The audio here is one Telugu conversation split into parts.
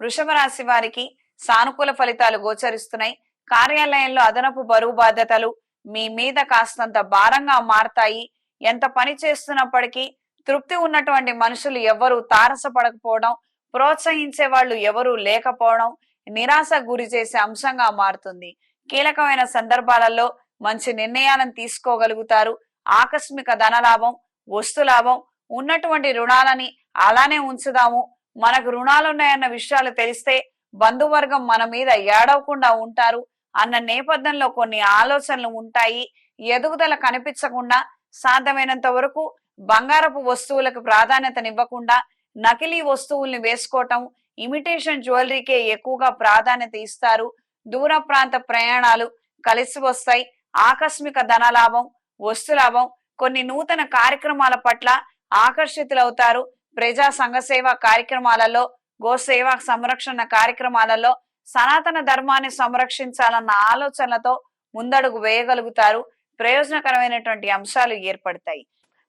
వృషభ రాశి వారికి సానుకూల ఫలితాలు గోచరిస్తున్నాయి. కార్యాలయంలో అదనపు బరువు బాధ్యతలు మీ మీద కాస్తంత భారంగా మారతాయి. ఎంత పని చేస్తున్నప్పటికీ తృప్తి ఉన్నటువంటి మనుషులు ఎవరు తారసపడకపోవడం ప్రోత్సహించే వాళ్ళు ఎవరూ లేకపోవడం నిరాశ గురి చేసే అంశంగా మారుతుంది. కీలకమైన సందర్భాలలో మంచి నిర్ణయాలను తీసుకోగలుగుతారు. ఆకస్మిక ధనలాభం వస్తులాభం ఉన్నటువంటి రుణాలని అలానే ఉంచుదాము. మనకు రుణాలున్నాయన్న విషయాలు తెలిస్తే బంధువర్గం మన మీద ఏడవకుండా ఉంటారు అన్న నేపథ్యంలో కొన్ని ఆలోచనలు ఉంటాయి. ఎదుగుదల కనిపించకుండా సాధ్యమైనంత వరకు బంగారపు వస్తువులకు ప్రాధాన్యతనివ్వకుండా నకిలీ వస్తువుల్ని వేసుకోవటం ఇమిటేషన్ జ్యువెలరీకే ఎక్కువగా ప్రాధాన్యత ఇస్తారు. దూర ప్రాంత ప్రయాణాలు కలిసి వస్తాయి. ఆకస్మిక ధనలాభం వస్తులాభం కొన్ని నూతన కార్యక్రమాల పట్ల ఆకర్షితులవుతారు. ప్రజా సంఘ సేవ కార్యక్రమాలలో గోసేవ సంరక్షణ కార్యక్రమాలలో సనాతన ధర్మాన్ని సంరక్షించాలన్న ఆలోచనలతో ముందడుగు వేయగలుగుతారు. ప్రయోజనకరమైనటువంటి అంశాలు ఏర్పడతాయి.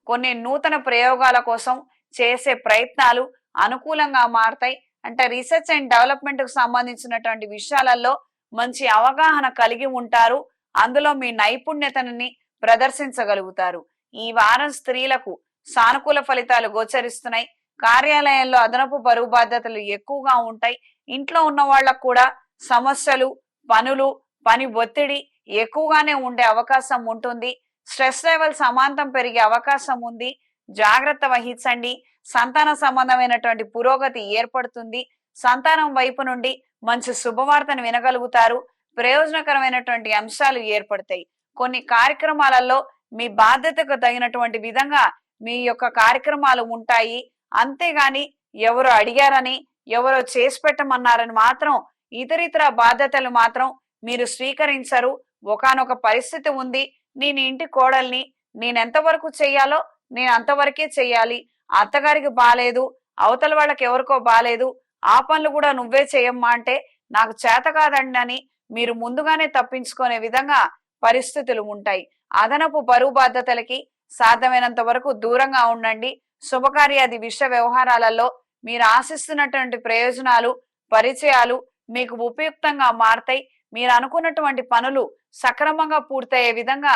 కొన్ని నూతన ప్రయోగాల కోసం చేసే ప్రయత్నాలు అనుకూలంగా మారతాయి. అంటే రీసెర్చ్ అండ్ డెవలప్మెంట్కు సంబంధించినటువంటి విషయాలలో మంచి అవగాహన కలిగి ఉంటారు. అందులో మీ నైపుణ్యతని ప్రదర్శించగలుగుతారు. ఈ వారం స్త్రీలకు సానుకూల ఫలితాలు గోచరిస్తున్నాయి. కార్యాలయంలో అదనపు బరువు బాధ్యతలు ఎక్కువగా ఉంటాయి. ఇంట్లో ఉన్న వాళ్ళకు కూడా సమస్యలు పనులు పని ఒత్తిడి ఎక్కువగానే ఉండే అవకాశం ఉంటుంది. స్ట్రెస్ లెవెల్ సమాంతం పెరిగే అవకాశం ఉంది. జాగ్రత్త వహించండి. సంతాన సంబంధమైనటువంటి పురోగతి ఏర్పడుతుంది. సంతానం వైపు నుండి మంచి శుభవార్తను వినగలుగుతారు. ప్రయోజనకరమైనటువంటి అంశాలు ఏర్పడతాయి. కొన్ని కార్యక్రమాలలో మీ బాధ్యతకు తగినటువంటి విధంగా మీ యొక్క కార్యక్రమాలు ఉంటాయి. అంతేగాని ఎవరు అడిగారని ఎవరో చేసి పెట్టమన్నారని మాత్రం ఇతరితర బాధ్యతలు మాత్రం మీరు స్వీకరించరు. ఒకానొక పరిస్థితి ఉంది. నేను ఇంటి కోడల్ని నేను ఎంతవరకు చెయ్యాలో నేను అంతవరకే చెయ్యాలి. అత్తగారికి బాలేదు. అవతల వాళ్ళకి ఎవరికో బాలేదు. ఆ పనులు కూడా నువ్వే చేయమ్మా అంటే నాకు చేత కాదండి అని మీరు ముందుగానే తప్పించుకునే విధంగా పరిస్థితులు ఉంటాయి. అదనపు బరువు బాధ్యతలకి సాధ్యమైనంత వరకు దూరంగా ఉండండి. శుభకార్యాది విష వ్యవహారాలలో మీరు ఆశిస్తున్నటువంటి ప్రయోజనాలు పరిచయాలు మీకు ఉపయుక్తంగా మారతాయి. మీరు అనుకున్నటువంటి పనులు సక్రమంగా పూర్తయ్యే విధంగా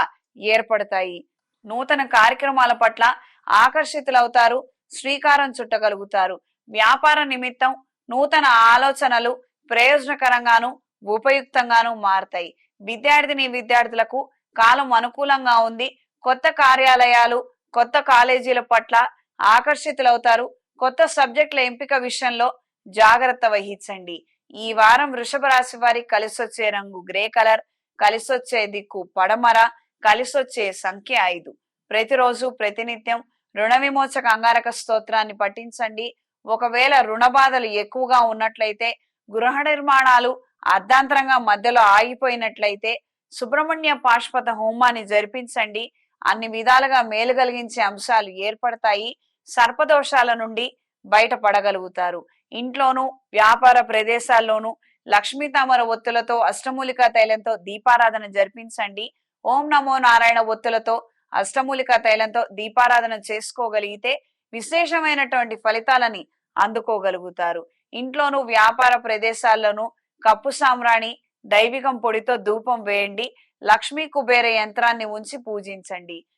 ఏర్పడతాయి. నూతన కార్యక్రమాల పట్ల ఆకర్షితులవుతారు శ్రీకారం చుట్టగలుగుతారు. వ్యాపార నిమిత్తం నూతన ఆలోచనలు ప్రయోజనకరంగాను ఉపయుక్తంగాను మారతాయి. విద్యార్థిని విద్యార్థులకు కాలం అనుకూలంగా ఉంది. కొత్త కార్యాలయాలు కొత్త కాలేజీల పట్ల ఆకర్షితులవుతారు. కొత్త సబ్జెక్టుల ఎంపిక విషయంలో జాగ్రత్త వహించండి. ఈ వారం వృషభ రాశి వారికి కలిసొచ్చే రంగు గ్రే కలర్ కలిసొచ్చే దిక్కు పడమర కలిసొచ్చే సంఖ్య ఐదు. ప్రతిరోజు ప్రతినిత్యం రుణ విమోచక అంగారక స్తోత్రాన్ని పఠించండి. ఒకవేళ రుణ బాధలు ఎక్కువగా ఉన్నట్లయితే గృహ నిర్మాణాలు అర్ధాంతరంగా మధ్యలో ఆగిపోయినట్లయితే సుబ్రహ్మణ్య పాష్పత హోమాన్ని జరిపించండి. అన్ని విధాలుగా మేలు కలిగించే అంశాలు ఏర్పడతాయి. సర్పదోషాల నుండి బయటపడగలుగుతారు. ఇంట్లోనూ వ్యాపార ప్రదేశాల్లోనూ లక్ష్మీ తామర ఒత్తులతో అష్టమూలికా తైలంతో దీపారాధన జరిపించండి. ఓం నమో నారాయణ ఒత్తులతో అష్టమూలికా తైలంతో దీపారాధన చేసుకోగలిగితే విశేషమైనటువంటి ఫలితాలని అందుకోగలుగుతారు. ఇంట్లోనూ వ్యాపార ప్రదేశాల్లోనూ కప్పు సామ్రాణి దైవికం పొడితో ధూపం వేయండి. లక్ష్మీ కుబేర యంత్రాన్ని ఉంచి పూజించండి.